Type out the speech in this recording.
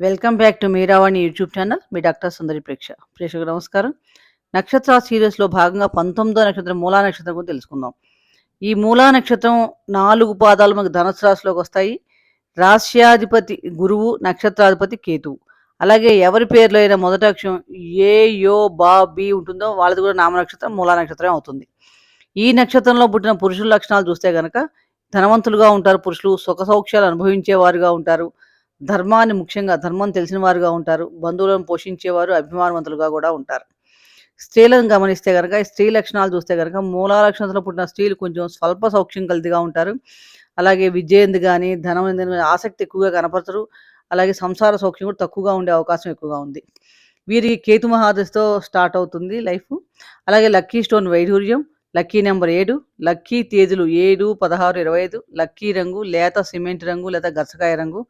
Welcome back to Meeravani YouTube channel me doctor Sundari ప్రేక్ష. ప్రేక్షకు నమస్కారం. నక్షత్ర సీరియస్లో భాగంగా పంతొమ్మిదో నక్షత్రం మూలా నక్షత్రం గురించి తెలుసుకుందాం. ఈ మూలా నక్షత్రం నాలుగు పాదాలు మనకు ధనుసు రాశిలోకి వస్తాయి. రాశ్యాధిపతి గురువు నక్షత్రాధిపతి కేతువు అలాగే ఎవరి పేర్లో అయినా మొదటి అక్షరం ఏ యో బా బి ఉంటుందో వాళ్ళది కూడా నామ నక్షత్రం మూలా నక్షత్రం అవుతుంది. ఈ నక్షత్రంలో పుట్టిన పురుషుల లక్షణాలు చూస్తే కనుక ధనవంతులుగా ఉంటారు. పురుషులు సుఖ సౌఖ్యాలు అనుభవించేవారుగా ఉంటారు. ధర్మాన్ని ముఖ్యంగా ధర్మం తెలిసిన వారుగా ఉంటారు. బంధువులను పోషించేవారు అభిమానవంతులుగా కూడా ఉంటారు. స్త్రీలను గమనిస్తే కనుక స్త్రీ లక్షణాలు చూస్తే కనుక మూలా లక్షణంలో పుట్టిన స్త్రీలు కొంచెం స్వల్ప సౌక్ష్యం కలిదిగా ఉంటారు. అలాగే విజయందు కానీ ధనం ఎందు ఆసక్తి ఎక్కువగా కనపరచరు అలాగే సంసార సౌక్ష్యం కూడా తక్కువగా ఉండే అవకాశం ఎక్కువగా ఉంది. వీరికి కేతు మహాదశతో స్టార్ట్ అవుతుంది లైఫ్. అలాగే లక్కీ స్టోన్ వైఢూర్యం లక్కీ నెంబర్ ఏడు లక్కీ తేదీలు ఏడు పదహారు ఇరవై ఐదు లక్కీ రంగు లేత సిమెంట్ రంగు లేదా గసకాయ రంగు